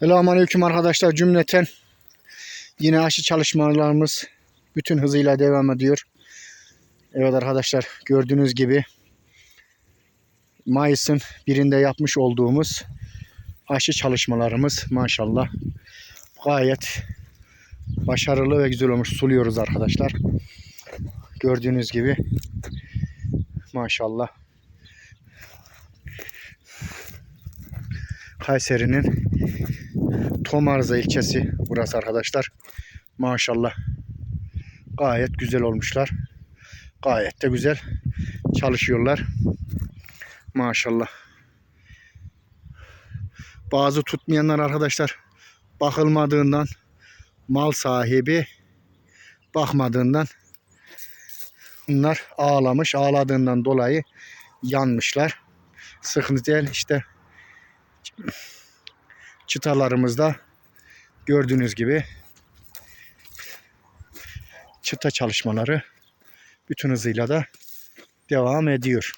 Selamünaleyküm arkadaşlar cümleten. Yine aşı çalışmalarımız bütün hızıyla devam ediyor. Evet arkadaşlar gördüğünüz gibi Mayıs'ın birinde yapmış olduğumuz aşı çalışmalarımız maşallah gayet başarılı ve güzel olmuş. Suluyoruz arkadaşlar. Gördüğünüz gibi maşallah Kayseri'nin Tomarza ilçesi burası arkadaşlar. Maşallah. Gayet güzel olmuşlar. Gayet de güzel çalışıyorlar. Maşallah. Bazı tutmayanlar arkadaşlar bakılmadığından mal sahibi bakmadığından bunlar ağlamış. Ağladığından dolayı yanmışlar. Sıkıntı değil işte çıtalarımızda gördüğünüz gibi çıta çalışmaları bütün hızıyla da devam ediyor.